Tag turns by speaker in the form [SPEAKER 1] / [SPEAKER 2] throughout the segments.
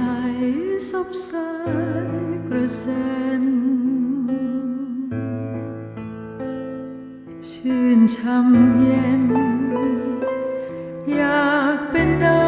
[SPEAKER 1] ลายซบสายกระเซ็น ชื่นช่ำเย็น อยากเป็นดา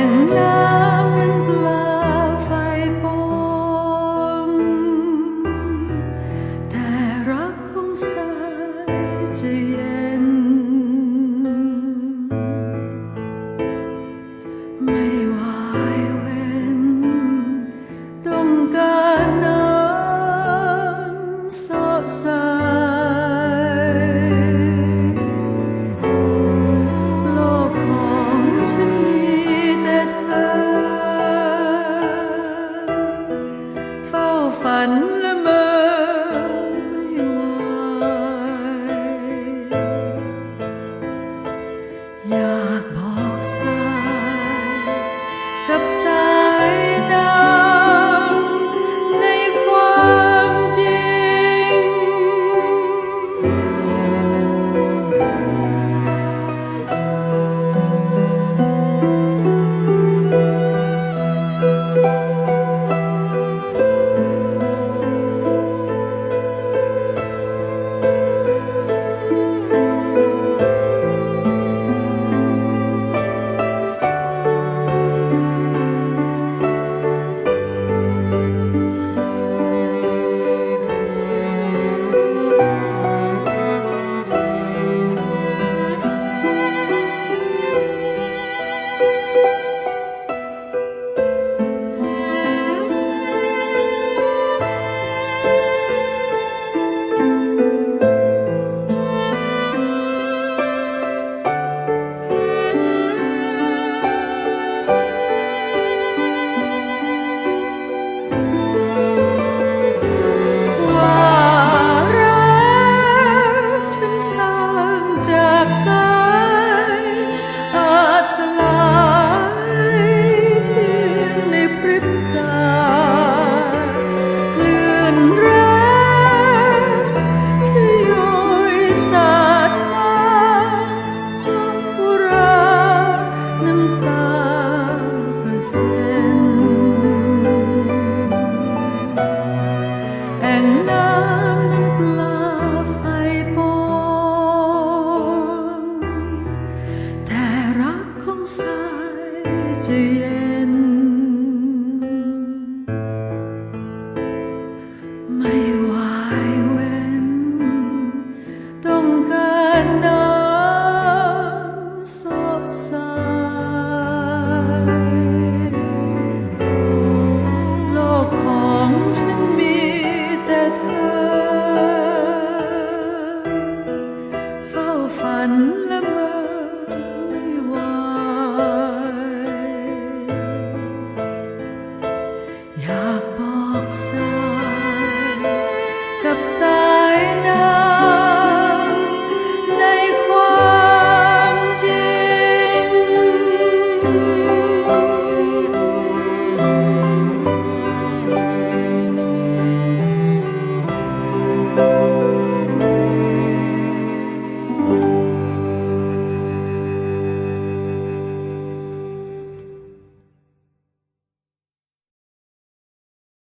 [SPEAKER 1] and Yeah. 到。 ฝันละเมอไม่ไหวอยากบอกสัก